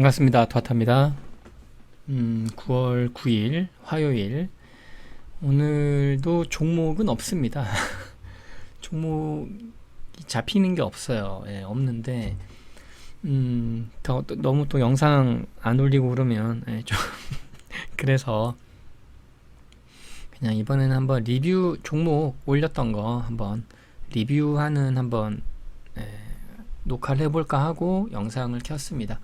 반갑습니다. 도아타입니다. 음, 9월 9일 화요일 오늘도 종목은 없습니다. 종목이 잡히는 게 없어요. 예, 없는데 음, 더, 또- 너무 또 영상 안 올리고 그러면 예, 좀 그래서 그냥 이번에는 한번 리뷰 종목 올렸던 거 한번 리뷰하는 한번 예, 녹화를 해볼까 하고 영상을 켰습니다.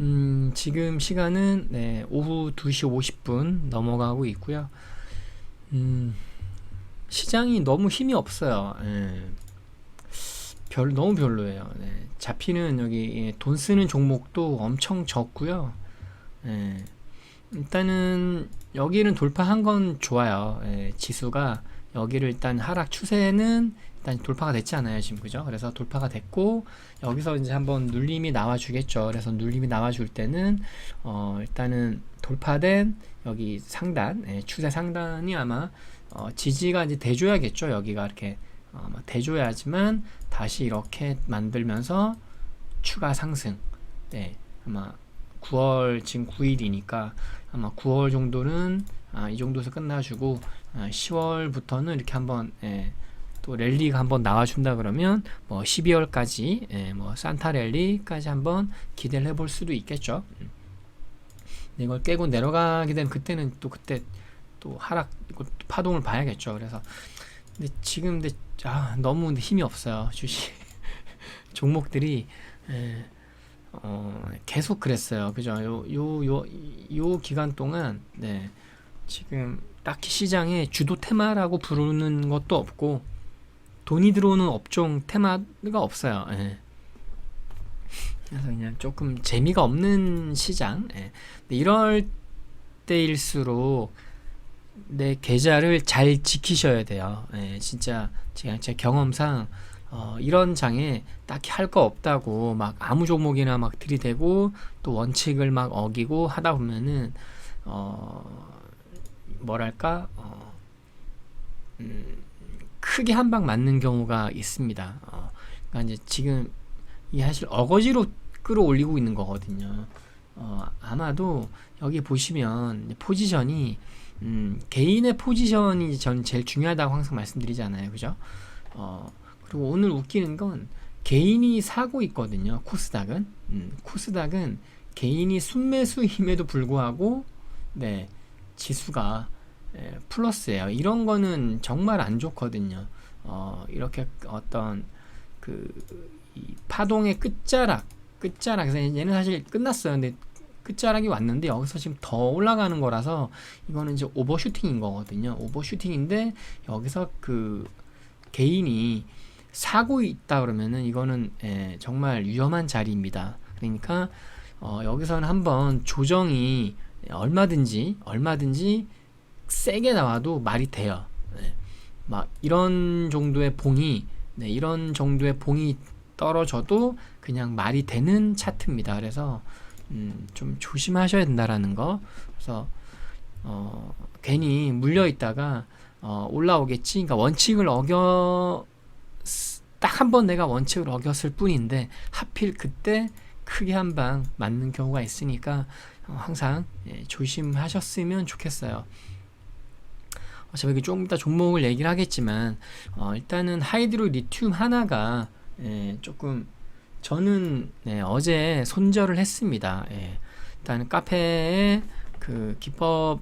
음, 지금 시간은 네, 오후 2시 50분 넘어가고 있고요. 음, 시장이 너무 힘이 없어요. 예. 별 너무 별로예요. 네. 잡히는 여기 예, 돈 쓰는 종목도 엄청 적고요. 예. 일단은 여기는 돌파한 건 좋아요. 예, 지수가 여기를 일단 하락 추세는 일단 돌파가 됐잖아요, 지금 그죠? 그래서 돌파가 됐고 여기서 이제 한번 눌림이 나와 주겠죠. 그래서 눌림이 나와 줄 때는 어, 일단은 돌파된 여기 상단, 예, 추세 상단이 아마 어, 지지가 이제 대줘야겠죠. 여기가 이렇게 어, 대줘야지만 다시 이렇게 만들면서 추가 상승. 네, 아마 9월 지금 9일이니까 아마 9월 정도는 아, 이 정도에서 끝나주고 아, 10월부터는 이렇게 한번 예, 또 랠리가 한번 나와준다 그러면 뭐 12월까지 예, 뭐 산타 랠리까지 한번 기대를 해볼 수도 있겠죠. 음. 이걸 깨고 내려가게 되면 그때는 또 그때 또 하락 파동을 봐야겠죠. 그래서 근데 지금 근데 아, 너무 근데 힘이 없어요 주식 종목들이 예, 어, 계속 그랬어요. 그죠? 요, 요, 요, 요 기간 동안, 네. 지금 딱히 시장에 주도 테마라고 부르는 것도 없고, 돈이 들어오는 업종 테마가 없어요. 예. 그래서 그냥 조금 재미가 없는 시장. 예. 이럴 때일수록 내 계좌를 잘 지키셔야 돼요. 예, 진짜 제가 제 경험상 어, 이런 장에 딱히 할 거 없다고 막 아무 종목이나 막 들이대고 또 원칙을 막 어기고 하다 보면은 어, 뭐랄까 어, 음, 크게 한 방 맞는 경우가 있습니다. 어, 그러니까 이제 지금 이 사실 어거지로 끌어올리고 있는 거거든요. 어, 아마도 여기 보시면 포지션이 음, 개인의 포지션이 전 제일 중요하다고 항상 말씀드리잖아요. 그죠? 어, 그리고 오늘 웃기는 건 개인이 사고 있거든요. 코스닥은. 음, 코스닥은 개인이 순매수임에도 불구하고 네, 지수가 예, 플러스예요. 이런 거는 정말 안 좋거든요. 어, 이렇게 어떤 그이 파동의 끝자락, 끝자락에서 얘는 사실 끝났어요. 근데 끝자락이 왔는데 여기서 지금 더 올라가는 거라서 이거는 이제 오버슈팅인 거거든요. 오버슈팅인데 여기서 그 개인이 사고 있다 그러면은 이거는 예, 정말 위험한 자리입니다. 그러니까 어, 여기서는 한번 조정이 얼마든지 얼마든지 세게 나와도 말이 돼요. 예. 막 이런 정도의 봉이 네, 이런 정도의 봉이 떨어져도 그냥 말이 되는 차트입니다. 그래서 음, 좀 조심하셔야 된다라는 거. 그래서 어, 괜히 물려 있다가 어, 올라오겠지. 그러니까 원칙을 어겨 딱 한 번 내가 원칙을 어겼을 뿐인데 하필 그때 크게 한 방 맞는 경우가 있으니까 어, 항상 예, 조심하셨으면 좋겠어요. 어차피 이게 조금 이따 종목을 얘기를 하겠지만 어, 일단은 하이드로 리튬 하나가 예, 조금 저는 네, 어제 손절을 했습니다. 예. 일단 카페에 그 기법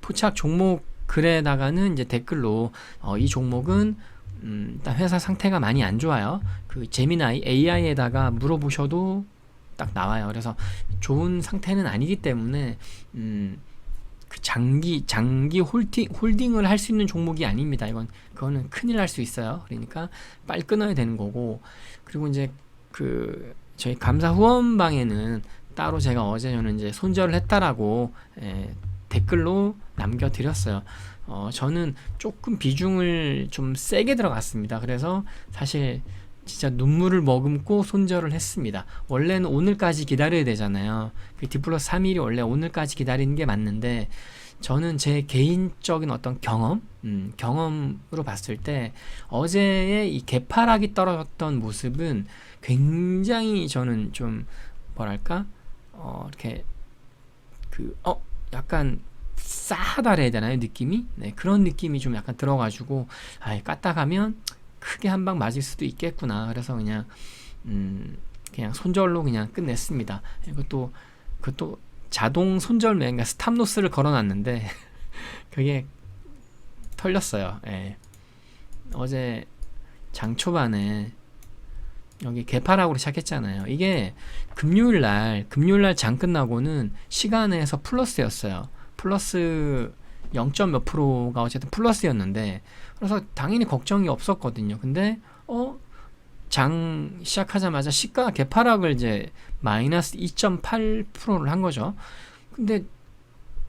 포착 종목 글에다가는 이제 댓글로 어, 이 종목은 음, 일단 회사 상태가 많이 안 좋아요. 그 제미나이 AI에다가 물어보셔도 딱 나와요. 그래서 좋은 상태는 아니기 때문에 음, 그 장기 장기 홀딩 홀딩을 할 수 있는 종목이 아닙니다. 이건 그거는 큰일 날 수 있어요. 그러니까 빨리 끊어야 되는 거고 그리고 이제 그 저희 감사 후원방에는 따로 제가 어제 저는 이제 손절을 했다라고 예, 댓글로 남겨드렸어요. 어, 저는 조금 비중을 좀 세게 들어갔습니다. 그래서 사실 진짜 눈물을 머금고 손절을 했습니다. 원래는 오늘까지 기다려야 되잖아요. 그 디플러스 3일이 원래 오늘까지 기다리는 게 맞는데 저는 제 개인적인 어떤 경험, 음, 경험으로 봤을 때 어제의 이 개파락이 떨어졌던 모습은 굉장히 저는 좀 뭐랄까 어, 이렇게 그 어 약간 싸하다 해야 되나요 느낌이 네 그런 느낌이 좀 약간 들어가지고 아 깠다 가면 크게 한 방 맞을 수도 있겠구나 그래서 그냥 음 그냥 손절로 그냥 끝냈습니다 이것도 그것도 자동 손절매 그러니까 스탑로스를 걸어놨는데 그게 털렸어요 예. 어제 장 초반에 여기 개파락으로 시작했잖아요. 이게 금요일 날, 금요일 날 장 끝나고는 시간에서 플러스였어요. 플러스 0. 몇 프로가 어쨌든 플러스였는데, 그래서 당연히 걱정이 없었거든요. 근데, 어, 장 시작하자마자 시가 개파락을 이제 마이너스 2.8%를 한 거죠. 근데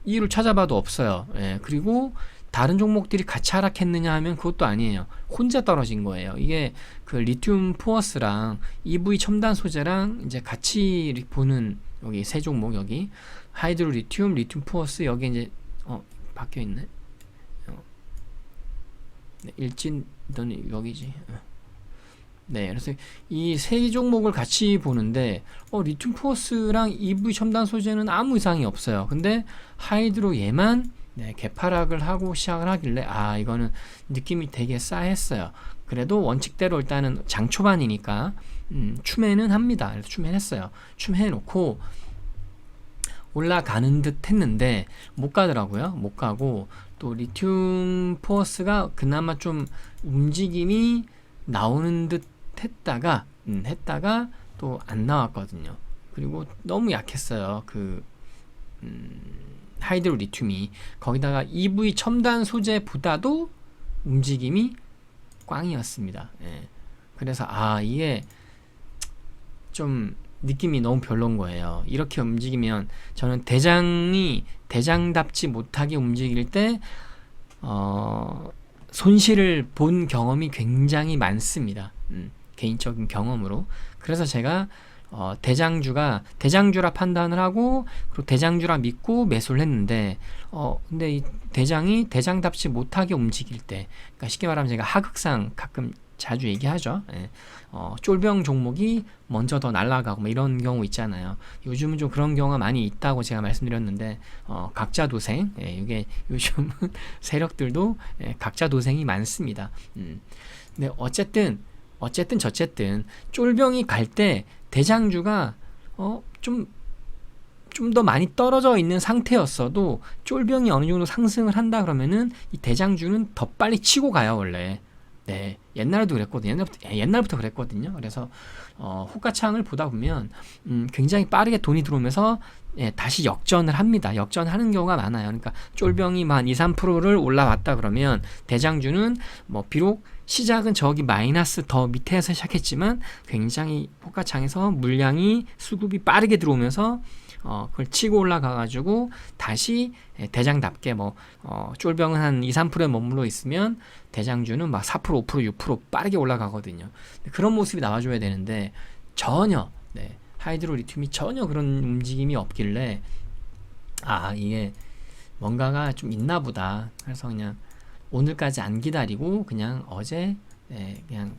이유를 찾아봐도 없어요. 예, 그리고 다른 종목들이 같이 하락했느냐 하면 그것도 아니에요. 혼자 떨어진 거예요. 이게 그 리튬 포어스랑 EV 첨단 소재랑 이제 같이 보는 여기 세 종목 여기 하이드로 리튬, 리튬 포어스 여기 이제 어 바뀌어 있네. 어. 네, 일진 너는 여기지. 어. 네, 그래서 이 세 종목을 같이 보는데 어 리튬 포어스랑 EV 첨단 소재는 아무 이상이 없어요. 근데 하이드로 얘만 네, 개파락을 하고 시작을 하길래 아 이거는 느낌이 되게 싸했어요. 그래도 원칙대로 일단은 장 초반이니까 음, 추매는 합니다. 그래서 추매했어요. 추매해놓고 올라가는 듯 했는데 못 가더라고요. 못 가고 또 리튬 포어스가 그나마 좀 움직임이 나오는 듯 했다가 음, 했다가 또 안 나왔거든요. 그리고 너무 약했어요. 그 음, 하이드로 리튬이 거기다가 EV 첨단 소재보다도 움직임이 꽝이었습니다. 예. 그래서 아 이게 좀 느낌이 너무 별론 거예요. 이렇게 움직이면 저는 대장이 대장답지 못하게 움직일 때 어, 손실을 본 경험이 굉장히 많습니다. 음, 개인적인 경험으로. 그래서 제가 어, 대장주가 대장주라 판단을 하고 그리고 대장주라 믿고 매수를 했는데 어 근데 이 대장이 대장답지 못하게 움직일 때 그러니까 쉽게 말하면 제가 하극상 가끔 자주 얘기하죠. 예. 어, 쫄병 종목이 먼저 더 날아가고 뭐 이런 경우 있잖아요. 요즘은 좀 그런 경우가 많이 있다고 제가 말씀드렸는데 어, 각자 도생 예, 이게 요즘은 세력들도 예, 각자 도생이 많습니다. 음. 근데 어쨌든 어쨌든 저쨌든 쫄병이 갈 때 대장주가 어 좀 좀 더 많이 떨어져 있는 상태였어도 쫄병이 어느 정도 상승을 한다 그러면은 이 대장주는 더 빨리 치고 가요 원래. 네 옛날에도 그랬거든요. 옛날부터, 옛날부터 그랬거든요. 그래서 어, 호가창을 보다 보면 음, 굉장히 빠르게 돈이 들어오면서 예, 다시 역전을 합니다. 역전하는 경우가 많아요. 그러니까 쫄병이 만 2, 3%를 올라왔다 그러면 대장주는 뭐 비록 시작은 저기 마이너스 더 밑에서 시작했지만 굉장히 호가창에서 물량이 수급이 빠르게 들어오면서 어, 그걸 치고 올라가가지고 다시 예, 대장답게 뭐, 어, 쫄병은 한 2, 3%에 머물러 있으면 대장주는 막 4%, 5%, 6% 빠르게 올라가거든요. 그런 모습이 나와줘야 되는데 전혀, 네, 하이드로 리튬이 전혀 그런 움직임이 없길래 아, 이게 뭔가가 좀 있나 보다. 그래서 그냥 오늘까지 안 기다리고 그냥 어제 네, 그냥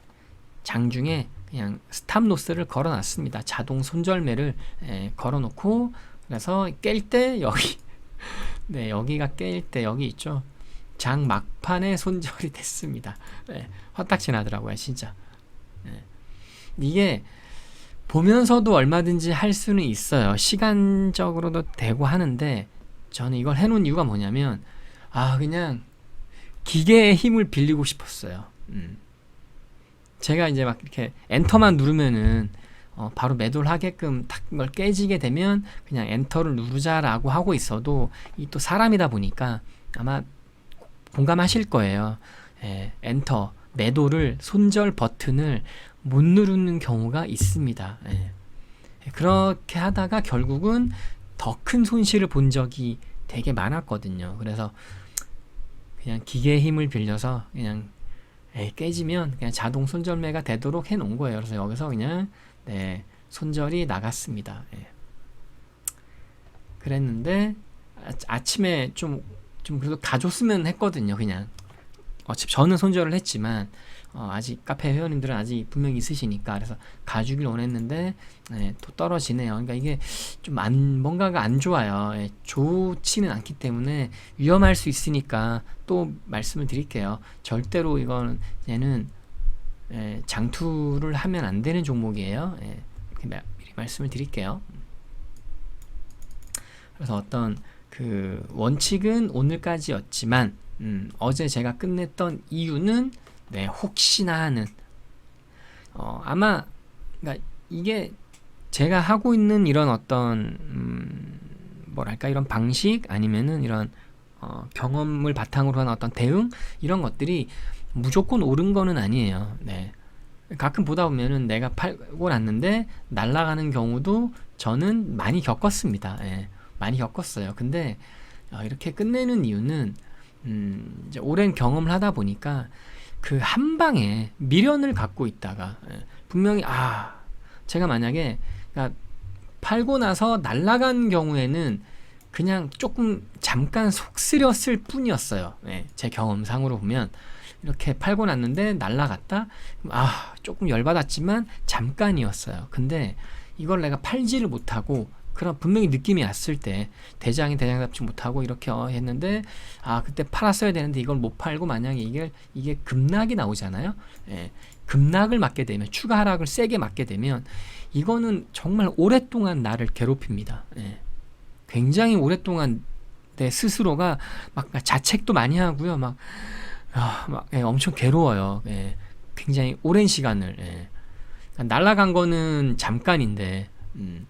장중에 그냥 스탑로스를 걸어놨습니다. 자동 손절매를 예, 걸어놓고 그래서 깰 때 여기 네 여기가 깰 때 여기 있죠. 장 막판에 손절이 됐습니다. 네, 화딱지 나더라고요, 진짜. 네. 이게 보면서도 얼마든지 할 수는 있어요. 시간적으로도 되고 하는데 저는 이걸 해놓은 이유가 뭐냐면 아 그냥 기계의 힘을 빌리고 싶었어요. 음. 제가 이제 막 이렇게 엔터만 누르면은 어, 바로 매도를 하게끔 탁걸 깨지게 되면 그냥 엔터를 누르자라고 하고 있어도 이 또 사람이다 보니까 아마 공감하실 거예요. 예, 엔터 매도를 손절 버튼을 못 누르는 경우가 있습니다. 예. 그렇게 하다가 결국은 더 큰 손실을 본 적이 되게 많았거든요. 그래서 그냥 기계의 힘을 빌려서 그냥 에이, 깨지면 그냥 자동 손절매가 되도록 해 놓은 거예요. 그래서 여기서 그냥 네, 손절이 나갔습니다. 예. 그랬는데 아, 침에 좀, 좀 그래도 가줬으면 했거든요. 그냥 어차피 저는 손절을 했지만 어, 아직 카페 회원님들은 아직 분명히 있으시니까 그래서 가주길 원했는데 네, 또 떨어지네요. 그러니까 이게 좀 안, 뭔가가 안 좋아요. 예, 좋지는 않기 때문에 위험할 수 있으니까 또 말씀을 드릴게요. 절대로 이건 얘는 예, 장투를 하면 안 되는 종목이에요. 예, 미리 말씀을 드릴게요. 그래서 어떤 그 원칙은 오늘까지였지만 음, 어제 제가 끝냈던 이유는 네, 혹시나 하는 어, 아마 그러니까 이게 제가 하고 있는 이런 어떤 음, 뭐랄까 이런 방식 아니면은 이런 어, 경험을 바탕으로 한 어떤 대응 이런 것들이 무조건 옳은 거는 아니에요. 네. 가끔 보다 보면은 내가 팔고 났는데 날아가는 경우도 저는 많이 겪었습니다. 예. 많이 겪었어요. 근데 어, 이렇게 끝내는 이유는 음, 이제 오랜 경험을 하다 보니까 그 한 방에 미련을 갖고 있다가 예, 분명히 아 제가 만약에 그러니까 팔고 나서 날아간 경우에는 그냥 조금 잠깐 속쓰렸을 뿐이었어요. 예, 제 경험상으로 보면 이렇게 팔고 났는데 날아갔다. 아 조금 열받았지만 잠깐이었어요. 근데 이걸 내가 팔지를 못하고 그런 분명히 느낌이 왔을 때 대장이 대장 잡지 못하고 이렇게 어 했는데 아 그때 팔았어야 되는데 이걸 못 팔고 만약에 이게 이게 급락이 나오잖아요. 예, 급락을 맞게 되면 추가 하락을 세게 맞게 되면 이거는 정말 오랫동안 나를 괴롭힙니다. 예. 굉장히 오랫동안 내 스스로가 막 자책도 많이 하고요. 막, 아, 막 예, 엄청 괴로워요. 예. 굉장히 오랜 시간을. 예. 그러니까 날아간 거는 잠깐인데 음,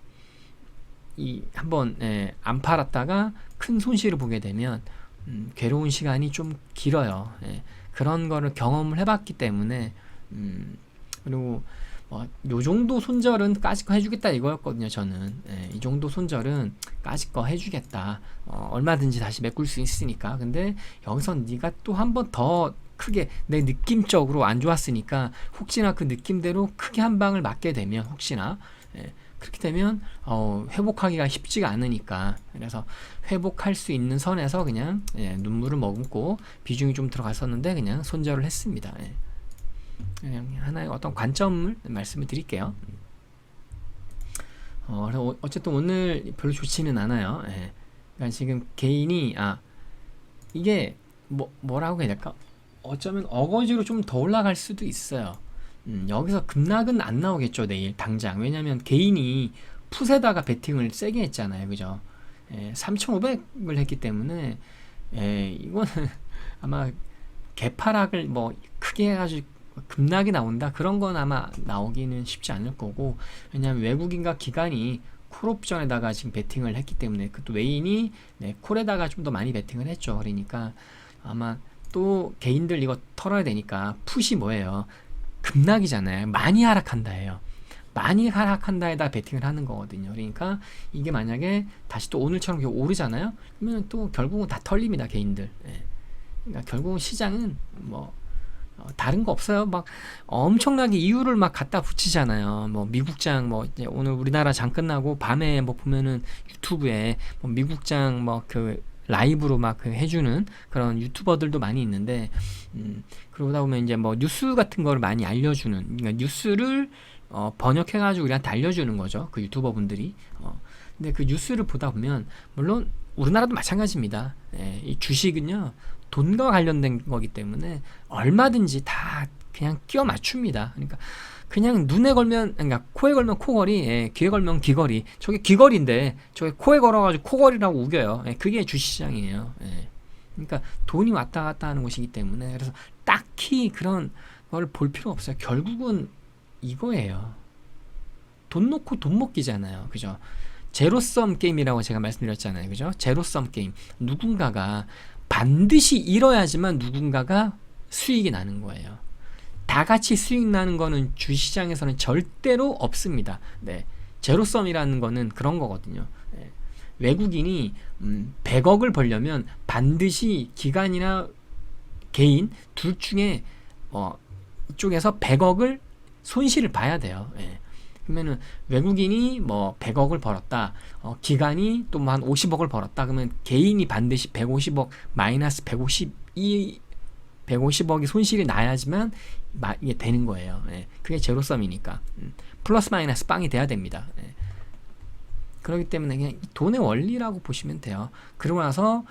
이 한번 예, 안 팔았다가 큰 손실을 보게 되면 음, 괴로운 시간이 좀 길어요. 예. 그런 거를 경험을 해봤기 때문에 음, 그리고 뭐, 요 정도 손절은 까짓 거 해주겠다 이거였거든요, 저는. 예, 이 정도 손절은 까짓 거 해주겠다. 어, 얼마든지 다시 메꿀 수 있으니까. 근데 여기서 네가 또 한 번 더 크게 내 느낌적으로 안 좋았으니까 혹시나 그 느낌대로 크게 한 방을 맞게 되면 혹시나 예, 그렇게 되면 어, 회복하기가 쉽지가 않으니까 그래서 회복할 수 있는 선에서 그냥 예, 눈물을 머금고 비중이 좀 들어갔었는데 그냥 손절을 했습니다. 예. 그냥 하나의 어떤 관점을 말씀을 드릴게요. 어, 어쨌든 오늘 별로 좋지는 않아요. 예. 그러니까 지금 개인이 아 이게 뭐 뭐라고 해야 될까? 어쩌면 어거지로 좀 더 올라갈 수도 있어요. 음, 여기서 급락은 안 나오겠죠 내일 당장. 왜냐면 개인이 풋에다가 베팅을 세게 했잖아요, 그죠? 예, 3,500을 했기 때문에 예, 이거는 아마 개파락을 뭐 크게 해가지고 급락이 나온다 그런 건 아마 나오기는 쉽지 않을 거고 왜냐하면 외국인과 기관이 콜옵션에다가 지금 베팅을 했기 때문에 그 또 외인이 네, 콜에다가 좀 더 많이 베팅을 했죠 그러니까 아마 또 개인들 이거 털어야 되니까 풋이 뭐예요 급락이잖아요 많이 하락한다예요 많이 하락한다에다 베팅을 하는 거거든요 그러니까 이게 만약에 다시 또 오늘처럼 오르잖아요 그러면 또 결국은 다 털립니다 개인들 예. 그러니까 결국은 시장은 뭐 어, 다른 거 없어요. 막 엄청나게 이유를 막 갖다 붙이잖아요. 뭐 미국장 뭐 오늘 우리나라 장 끝나고 밤에 뭐 보면은 유튜브에 뭐 미국장 뭐그 라이브로 막그 해주는 그런 유튜버들도 많이 있는데 음 그러다 보면 이제 뭐 뉴스 같은 거를 많이 알려주는 그러니까 뉴스를 어 번역해가지고 우리한테 알려주는 거죠. 그 유튜버 분들이 어 근데 그 뉴스를 보다 보면 물론 우리나라도 마찬가지입니다. 예, 이 주식은요 돈과 관련된 거기 때문에 얼마든지 다 그냥 끼워 맞춥니다. 그러니까 그냥 눈에 걸면 그러니까 코에 걸면 코걸이, 예, 귀에 걸면 귀걸이. 저게 귀걸인데 저게 코에 걸어가지고 코걸이라고 우겨요. 예, 그게 주시장이에요. 예. 그러니까 돈이 왔다 갔다 하는 곳이기 때문에 그래서 딱히 그런 걸 볼 필요 없어요. 결국은 이거예요. 돈 놓고 돈 먹기잖아요. 그죠? 제로섬 게임이라고 제가 말씀드렸잖아요. 그죠? 제로섬 게임. 누군가가 반드시 잃어야지만 누군가가 수익이 나는 거예요. 다 같이 수익 나는 거는 주시장에서는 절대로 없습니다. 네. 제로섬이라는 거는 그런 거거든요. 네. 외국인이 음, 100억을 벌려면 반드시 기관이나 개인 둘 중에 어, 이쪽에서 100억을 손실을 봐야 돼요. 예. 그러면은 외국인이 뭐 100억을 벌었다. 어, 기관이 또 뭐 한 50억을 벌었다. 그러면 개인이 반드시 150억 마이너스 152 150억이 손실이 나야지만 마- 이게 되는 거예요. 예. 그게 제로섬이니까 음. 플러스 마이너스 빵이 돼야 됩니다. 예. 그렇기 때문에 그냥 이 돈의 원리라고 보시면 돼요. 그러고 나서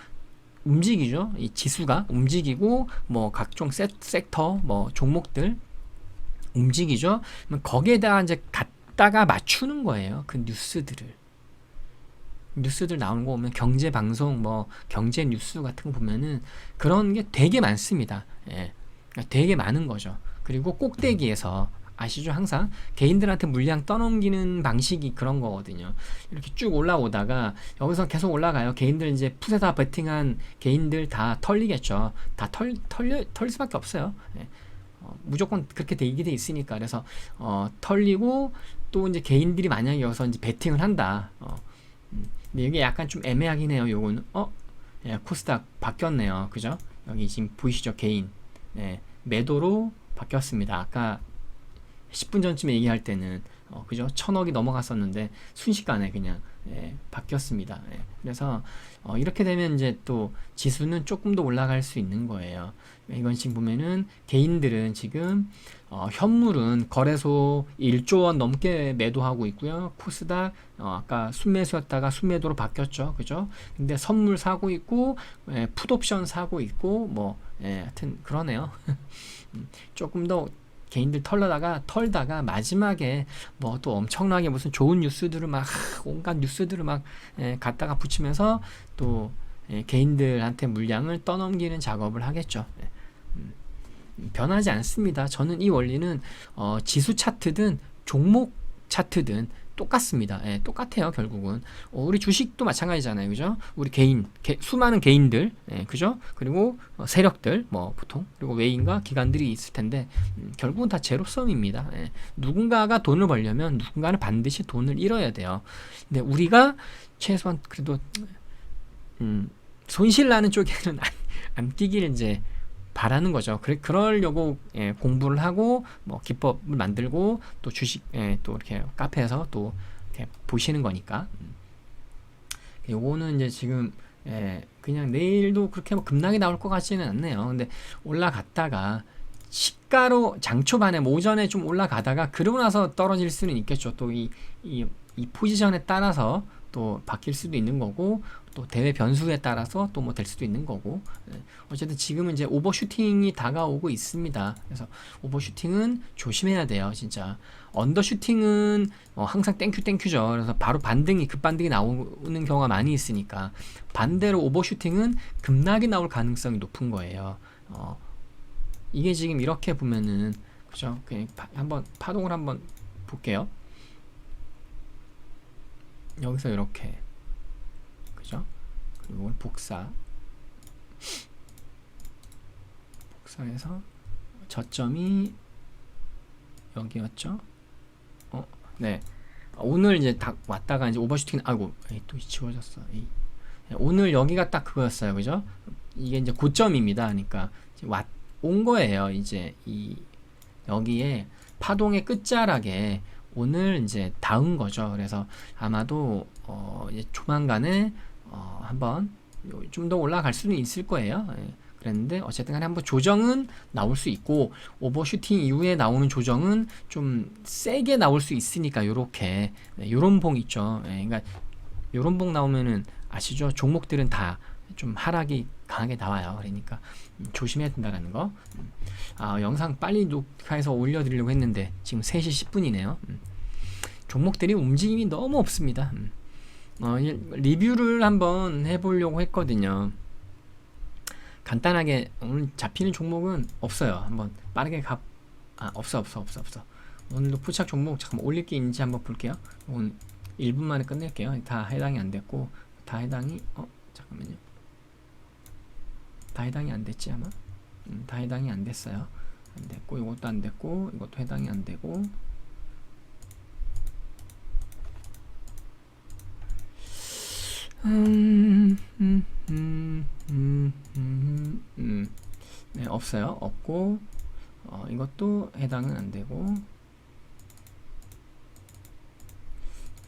움직이죠. 이 지수가 움직이고 뭐 각종 세, 섹터 뭐 종목들 움직이죠. 그러면 거기에다가 이제 갖다가 맞추는 거예요. 그 뉴스들을. 뉴스들 나오는 거 보면 경제 방송 뭐 경제 뉴스 같은 거 보면은 그런 게 되게 많습니다. 예. 그러니까 되게 많은 거죠. 그리고 꼭대기에서 아시죠? 항상 개인들한테 물량 떠넘기는 방식이 그런 거거든요. 이렇게 쭉 올라오다가 여기서 계속 올라가요. 개인들 이제 풋에다 베팅한 개인들 다 털리겠죠. 다 털, 털려, 털 수밖에 없어요. 예. 어, 무조건 그렇게 되게 돼 있으니까 그래서 어, 털리고 또 이제 개인들이 만약에 여기서 이제 베팅을 한다. 어, 음, 근데 이게 약간 좀 애매하긴 해요. 요거는 어, 예, 코스닥 바뀌었네요. 그죠? 여기 지금 보이시죠? 개인 예, 매도로 바뀌었습니다. 아까 10분 전쯤에 얘기할 때는 어, 그죠? 천억이 넘어갔었는데 순식간에 그냥 예, 바뀌었습니다. 예, 그래서 어, 이렇게 되면 이제 또 지수는 조금 더 올라갈 수 있는 거예요. 이건 지금 보면은 개인들은 지금 어, 현물은 거래소 1조 원 넘게 매도하고 있고요. 코스닥 어, 아까 순매수였다가 순매도로 바뀌었죠. 그죠? 근데 선물 사고 있고 예, 풋옵션 사고 있고 뭐 예, 하여튼 그러네요. 음, 조금 더 개인들 털다가 털다가 마지막에 뭐 또 엄청나게 무슨 좋은 뉴스들을 막 온갖 뉴스들을 막 예, 갖다가 붙이면서 또 예, 개인들한테 물량을 떠넘기는 작업을 하겠죠. 예. 음, 변하지 않습니다. 저는 이 원리는 어, 지수 차트든 종목 차트든 똑같습니다. 예, 똑같아요, 결국은. 어, 우리 주식도 마찬가지잖아요. 그죠? 우리 개인, 개- 수많은 개인들, 예, 그죠? 그리고 어, 세력들, 뭐, 보통, 그리고 외인과 기관들이 있을 텐데, 음, 결국은 다 제로섬입니다. 예. 누군가가 돈을 벌려면 누군가는 반드시 돈을 잃어야 돼요. 근데 우리가 최소한 그래도, 음, 손실 나는 쪽에는 안, 안 끼기를 이제 바라는 거죠. 그래, 그러려고 예, 공부를 하고 뭐 기법을 만들고 또 주식 예, 또 이렇게 카페에서 또 이렇게 보시는 거니까. 음. 요거는 이제 지금 예, 그냥 내일도 그렇게 뭐 급락이 나올 것 같지는 않네요. 근데 올라갔다가 시가로 장 초반에 뭐 오전에 좀 올라가다가 그러고 나서 떨어질 수는 있겠죠. 또 이 이 이 포지션에 따라서 또 바뀔 수도 있는 거고 또 대회 변수에 따라서 또 뭐 될 수도 있는 거고 예. 어쨌든 지금은 이제 오버슈팅이 다가오고 있습니다. 그래서 오버슈팅은 조심해야 돼요, 진짜. 언더슈팅은 어, 항상 땡큐 땡큐죠. 그래서 바로 반등이 급반등이 나오는 경우가 많이 있으니까 반대로 오버슈팅은 급락이 나올 가능성이 높은 거예요. 어, 이게 지금 이렇게 보면은 그죠? 그냥 파- 한번 파동을 한번 볼게요. 여기서 이렇게 그죠? 그리고 복사 복사해서 저점이 여기였죠? 어, 네. 오늘 이제 다 왔다가 이제 오버슈팅 아이고 에이, 또 지워졌어. 에이. 네, 오늘 여기가 딱 그거였어요, 그죠? 이게 이제 고점입니다. 그러니까 왔, 온 거예요. 이제 이 여기에 파동의 끝자락에 오늘 이제 닿은 거죠. 그래서 아마도 어 조만간에 어 한번 좀 더 올라갈 수는 있을 거예요. 예. 그랬는데 어쨌든 간에 한번 조정은 나올 수 있고 오버슈팅 이후에 나오는 조정은 좀 세게 나올 수 있으니까 요렇게 네, 요런 봉 있죠. 예, 그러니까 요런 봉 나오면은 아시죠? 종목들은 다 좀 하락이 강하게 나와요. 그러니까 음, 조심해야 된다라는 거. 음. 아, 영상 빨리 녹화해서 올려드리려고 했는데 지금 3시 10분이네요. 종목들이 움직임이 너무 없습니다. 음. 어, 이- 리뷰를 한번 해보려고 했거든요. 간단하게 오늘 잡히는 종목은 없어요. 한번 빠르게 가. 아 없어 없어 없어 없어. 오늘도 포착 종목 잠깐 올릴 게 있는지 한번 볼게요. 오늘 1분 만에 끝낼게요. 다 해당이 안 됐고 다 해당이 어 잠깐만요. 다 해당이 안 됐지 아마. 음, 다 해당이 안 됐어요. 안 됐고 이것도 안 됐고 이것도 해당이 안 되고 음, 음, 음, 음, 음, 음. 네, 없어요. 없고, 어, 이것도 해당은 안 되고,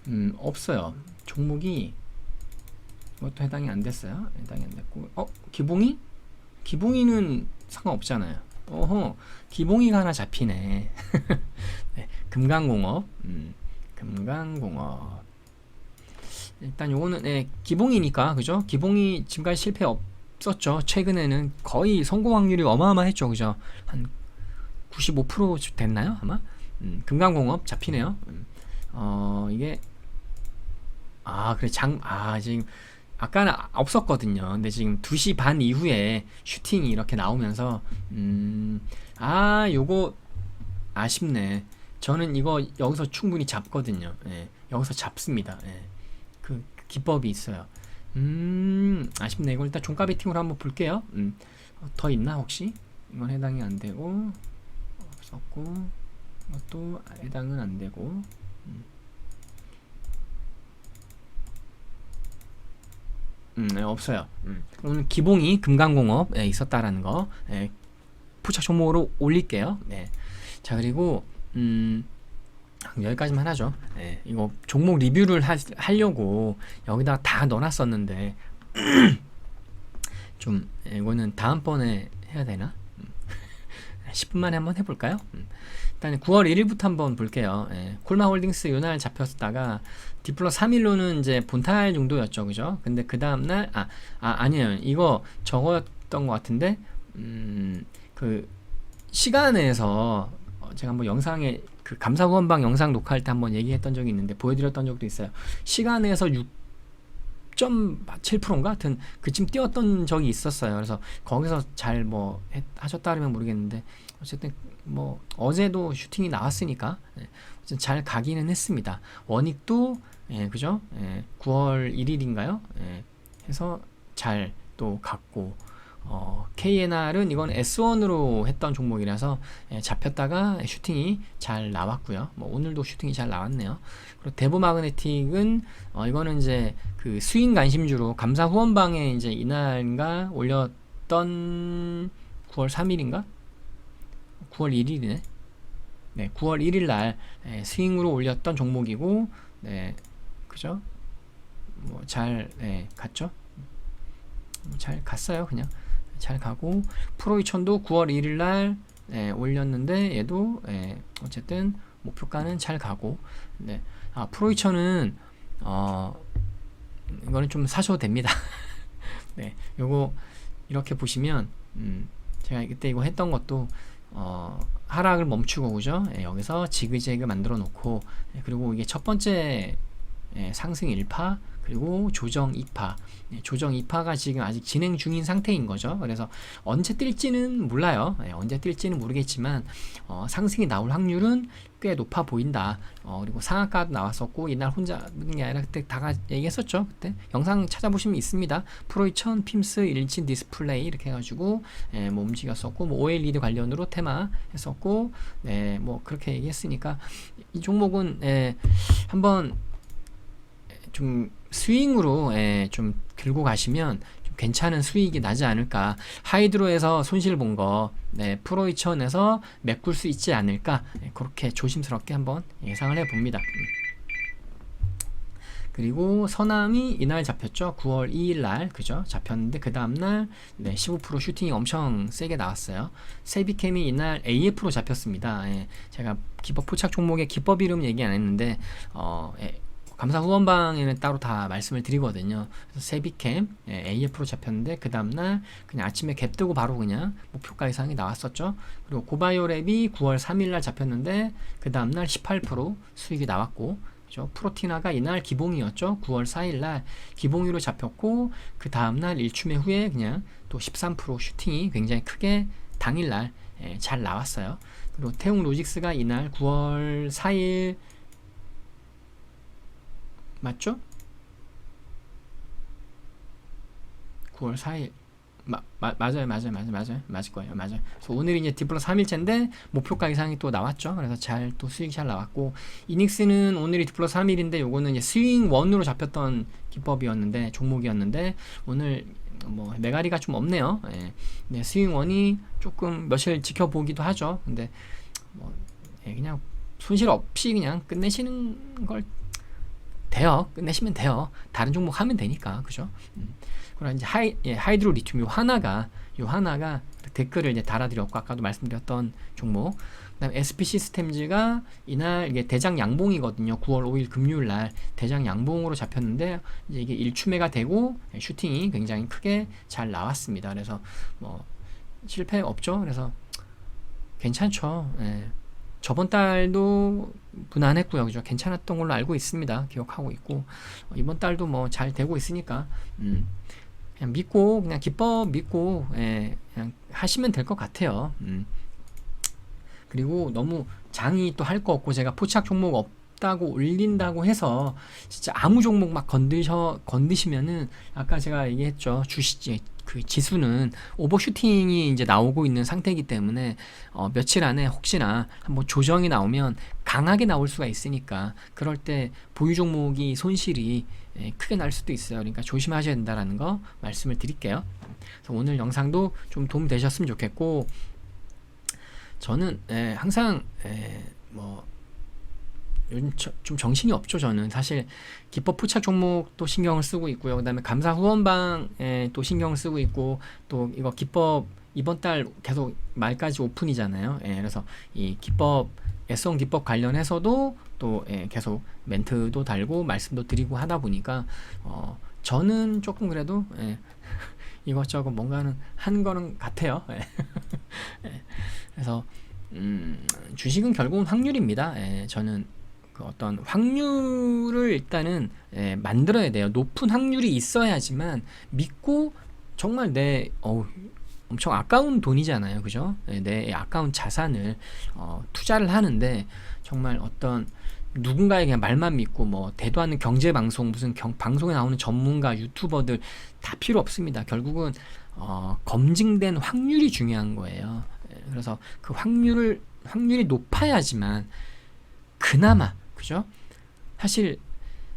음, 없어요. 종목이, 이것도 해당이 안 됐어요. 해당이 안 됐고, 어, 기봉이? 기봉이는 상관없잖아요. 어허, 기봉이가 하나 잡히네. 네, 금강공업, 음, 금강공업. 일단 요거는 네, 기봉이니까 그죠? 기봉이 지금까지 실패 없었죠. 최근에는 거의 성공 확률이 어마어마했죠, 그죠? 한 95% 됐나요, 아마? 음, 금강공업 잡히네요. 음, 어 이게 아 그래 장 아 지금 아까는 없었거든요. 근데 지금 2시 반 이후에 슈팅이 이렇게 나오면서 음, 아 요거 아쉽네. 저는 이거 여기서 충분히 잡거든요. 예, 여기서 잡습니다. 예, 그 기법이 있어요. 음, 아쉽네. 이거 일단 종가 베팅으로 한번 볼게요. 음, 어, 더 있나 혹시? 이건 해당이 안 되고 없었고 이것도 해당은 안 되고 음. 음, 네, 없어요. 음. 오늘 기봉이 금강공업에 있었다라는 거 예, 포착 종목으로 올릴게요. 네. 자 그리고 음, 여기까지만 하죠. 예, 이거 종목 리뷰를 하, 하려고 여기다 다 넣어놨었는데 좀 예, 이거는 다음번에 해야 되나? 10분 만에 한번 해볼까요? 음. 일단 9월 1일부터 한번 볼게요. 예. 콜마홀딩스 요날 잡혔다가 디플러 3일로는 이제 본탈 정도였죠, 그죠? 근데 그 다음날 아, 아 아니에요. 이거 저거였던 것 같은데 음, 그 시간에서 어, 제가 한번 영상에 그 감사구원방 영상 녹화할 때 한번 얘기했던 적이 있는데 보여드렸던 적도 있어요. 시간에서 6 7%인가 하여튼 그쯤 뛰었던 적이 있었어요. 그래서 거기서 잘 뭐 하셨다면 모르겠는데 어쨌든 뭐 어제도 슈팅이 나왔으니까 예, 잘 가기는 했습니다. 원익도 예, 그죠? 예, 9월 1일인가요? 예, 해서 잘 또 갔고 어, KNR은 이건 S1으로 했던 종목이라서 예, 잡혔다가 슈팅이 잘 나왔고요. 뭐 오늘도 슈팅이 잘 나왔네요. 그리고 대부 마그네틱은 어, 이거는 이제 그 스윙 관심주로 감사 후원방에 이제 이날인가 올렸던 9월 3일인가 9월 1일이네. 네, 9월 1일 날 예, 스윙으로 올렸던 종목이고, 네, 그죠? 뭐잘 네, 갔죠? 잘 갔어요, 그냥 잘 가고 프로 2000도 9월 1일 날 네, 올렸는데 얘도 네, 어쨌든 목표가는 잘 가고, 네, 아 프로 2000은 어 이거는 좀 사셔도 됩니다. 네, 요거 이렇게 보시면 음, 제가 그때 이거 했던 것도 어, 하락을 멈추고 그죠? 예, 여기서 지그재그 만들어 놓고 예, 그리고 이게 첫 번째 예, 상승 1파 그리고 조정 2파. 예, 조정 2파가 지금 아직 진행 중인 상태인 거죠. 그래서 언제 뛸지는 몰라요. 예, 언제 뛸지는 모르겠지만 어, 상승이 나올 확률은 꽤 높아 보인다. 어, 그리고 상한가도 나왔었고 이날 혼자 게 아니라 그때 다 얘기했었죠 그때. 영상 찾아보시면 있습니다. 프로 2000 핌스 일진 디스플레이 이렇게 해가지고 예, 뭐 움직였었고 뭐 OLED 관련으로 테마 했었고 네, 뭐 그렇게 얘기했으니까 이 종목은 예, 한번 좀 스윙으로 예, 좀 들고 가시면 좀 괜찮은 수익이 나지 않을까. 하이드로에서 손실 본 거, 네, 프로 2000에서 메꿀 수 있지 않을까. 예, 그렇게 조심스럽게 한번 예상을 해 봅니다. 그리고 서남이 이날 잡혔죠. 9월 2일 날 그죠? 잡혔는데 그 다음 날 네, 15% 슈팅이 엄청 세게 나왔어요. 세비캠이 이날 AF로 잡혔습니다. 예, 제가 기법 포착 종목의 기법 이름 얘기 안 했는데 어, 예, 감사 후원방에는 따로 다 말씀을 드리거든요. 그래서 세비캠 예, AF로 잡혔는데 그 다음날 그냥 아침에 갭 뜨고 바로 그냥 목표가 이상이 나왔었죠. 그리고 고바이오랩이 9월 3일날 잡혔는데 그 다음날 18% 수익이 나왔고 그죠? 프로티나가 이날 기봉이었죠. 9월 4일날 기봉이로 잡혔고 그 다음날 일주매 후에 그냥 또 13% 슈팅이 굉장히 크게 당일날 예, 잘 나왔어요. 그리고 태웅 로직스가 이날 9월 4일 맞죠? 9월 4일. 마, 마, 맞아요 맞아요 맞아요 맞아요. 맞을 거예요 맞아요. 그래서 오늘이 이제 디플러 3일째인데 목표가 이상이 또 나왔죠. 그래서 잘 또 수익이 잘 나왔고 이닉스는 오늘이 디플러 3일인데 요거는 이제 스윙 원으로 잡혔던 기법이었는데 종목이었는데 오늘 뭐 메가리가 좀 없네요. 예. 네, 스윙 원이 조금 며칠 지켜보기도 하죠. 근데 뭐 예, 그냥 손실 없이 그냥 끝내시는 걸 돼요. 끝내시면 돼요. 다른 종목 하면 되니까. 그죠? 음. 그리고 이제 하이, 예, 하이드로 리튬 요 하나가 요 하나가 댓글을 이제 달아드렸고 아까도 말씀드렸던 종목. 그 다음 SP 시스템즈가 이날 이게 대장 양봉이거든요. 9월 5일 금요일 날 대장 양봉으로 잡혔는데 이제 이게 일추매가 되고 예, 슈팅이 굉장히 크게 잘 나왔습니다. 그래서 뭐 실패 없죠. 그래서 괜찮죠. 예. 저번 달도 무난했고요. 그죠? 괜찮았던 걸로 알고 있습니다. 기억하고 있고 어, 이번 달도 뭐 잘 되고 있으니까 음, 그냥 믿고 그냥 기법 믿고 예, 그냥 하시면 될 것 같아요. 음. 그리고 너무 장이 또 할 거 없고 제가 포착 종목 없다고 올린다고 해서 진짜 아무 종목 막 건드셔 건드시면은 아까 제가 얘기했죠 주식 그 지수는 오버슈팅이 이제 나오고 있는 상태이기 때문에 어, 며칠 안에 혹시나 한번 조정이 나오면 강하게 나올 수가 있으니까 그럴 때 보유 종목이 손실이 예, 크게 날 수도 있어요. 그러니까 조심하셔야 된다라는 거 말씀을 드릴게요. 그래서 오늘 영상도 좀 도움 되셨으면 좋겠고 저는 예, 항상 예, 뭐 좀 정신이 없죠 저는. 사실 기법 포착 종목도 신경을 쓰고 있고요. 그다음에 감사 후원방에 또 신경을 쓰고 있고 또 이거 기법 이번 달 계속 말까지 오픈이잖아요. 예, 그래서 이 기법 S1 기법 관련해서도 또 예, 계속 멘트도 달고 말씀도 드리고 하다 보니까 어, 저는 조금 그래도 예, 이것저것 뭔가는 한 거는 같아요. 예. 예, 그래서 음, 주식은 결국은 확률입니다. 예, 저는 그 어떤 확률을 일단은 예, 만들어야 돼요. 높은 확률이 있어야지만 믿고 정말 내 어우, 엄청 아까운 돈이잖아요, 그죠? 예, 내 아까운 자산을 어, 투자를 하는데 정말 어떤 누군가의 그냥 말만 믿고 뭐 대도 않는 경제 방송 무슨 경, 방송에 나오는 전문가 유튜버들 다 필요 없습니다. 결국은 어, 검증된 확률이 중요한 거예요. 예, 그래서 그 확률을 확률이 높아야지만 그나마 그죠? 사실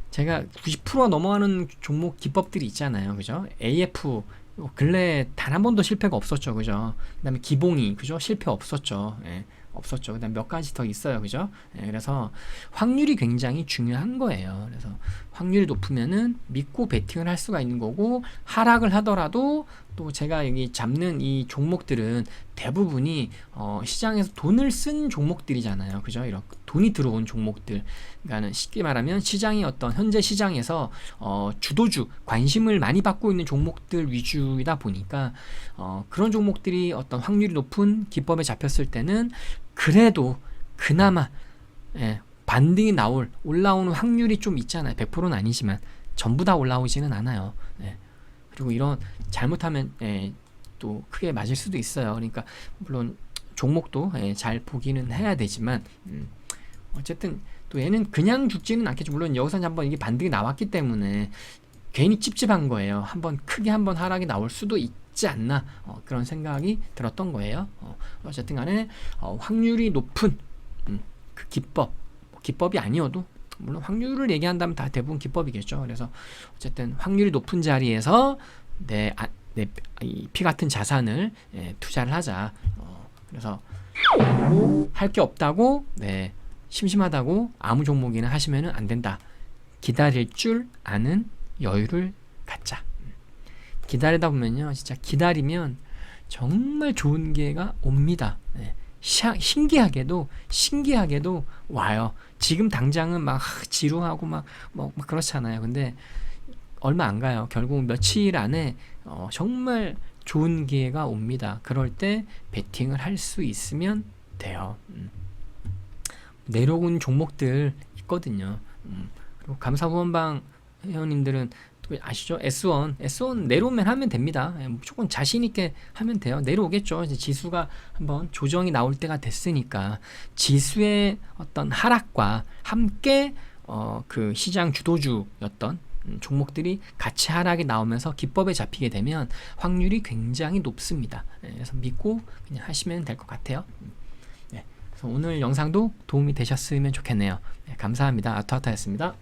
제가 90% 넘어가는 종목 기법들이 있잖아요. 그죠? AF 근래 단 한 번도 실패가 없었죠. 그죠? 그다음에 기봉이 그죠? 실패 없었죠. 예. 없었죠. 그다음 몇 가지 더 있어요. 그죠? 예, 그래서 확률이 굉장히 중요한 거예요. 그래서 확률이 높으면은 믿고 베팅을 할 수가 있는 거고 하락을 하더라도 또 제가 여기 잡는 이 종목들은 대부분이 어, 시장에서 돈을 쓴 종목들이잖아요. 그죠? 이렇게 돈이 들어온 종목들. 그러니까는 쉽게 말하면 시장이 어떤 현재 시장에서 어, 주도주 관심을 많이 받고 있는 종목들 위주이다 보니까 어, 그런 종목들이 어떤 확률이 높은 기법에 잡혔을 때는 그래도 그나마 예, 반등이 나올 올라오는 확률이 좀 있잖아요. 100%는 아니지만 전부 다 올라오지는 않아요. 예. 그리고 이런 잘못하면 예, 또 크게 맞을 수도 있어요. 그러니까 물론 종목도 예, 잘 보기는 해야 되지만 음, 어쨌든 또 얘는 그냥 죽지는 않겠죠. 물론 여기서 한번 이게 반등이 나왔기 때문에 괜히 찝찝한 거예요. 한번 크게 한번 하락이 나올 수도 있지 않나 어, 그런 생각이 들었던 거예요. 어, 어쨌든 간에 어, 확률이 높은 음, 그 기법 기법이 아니어도 물론 확률을 얘기한다면 다 대부분 기법이겠죠. 그래서 어쨌든 확률이 높은 자리에서 내, 아, 같은 자산을 예, 투자를 하자. 어, 그래서 할 게 없다고 네, 심심하다고 아무 종목이나 하시면은 안 된다. 기다릴 줄 아는 여유를 갖자. 기다리다 보면요, 진짜 기다리면 정말 좋은 기회가 옵니다. 네. 샤- 신기하게도 신기하게도 와요. 지금 당장은 막 지루하고 막, 뭐, 막 그렇잖아요. 근데 얼마 안 가요. 결국 며칠 안에 어, 정말 좋은 기회가 옵니다. 그럴 때 베팅을 할 수 있으면 돼요. 음. 내려온 종목들 있거든요. 음. 그리고 감사 후원방 회원님들은 또 아시죠? S1, S1 내려오면 하면 됩니다. 예, 무조건 자신 있게 하면 돼요. 내려오겠죠. 이제 지수가 한번 조정이 나올 때가 됐으니까 지수의 어떤 하락과 함께 어, 그 시장 주도주였던 음, 종목들이 같이 하락이 나오면서 기법에 잡히게 되면 확률이 굉장히 높습니다. 예, 그래서 믿고 그냥 하시면 될 것 같아요. 음. 네, 그래서 오늘 영상도 도움이 되셨으면 좋겠네요. 네, 감사합니다. 아토아타였습니다.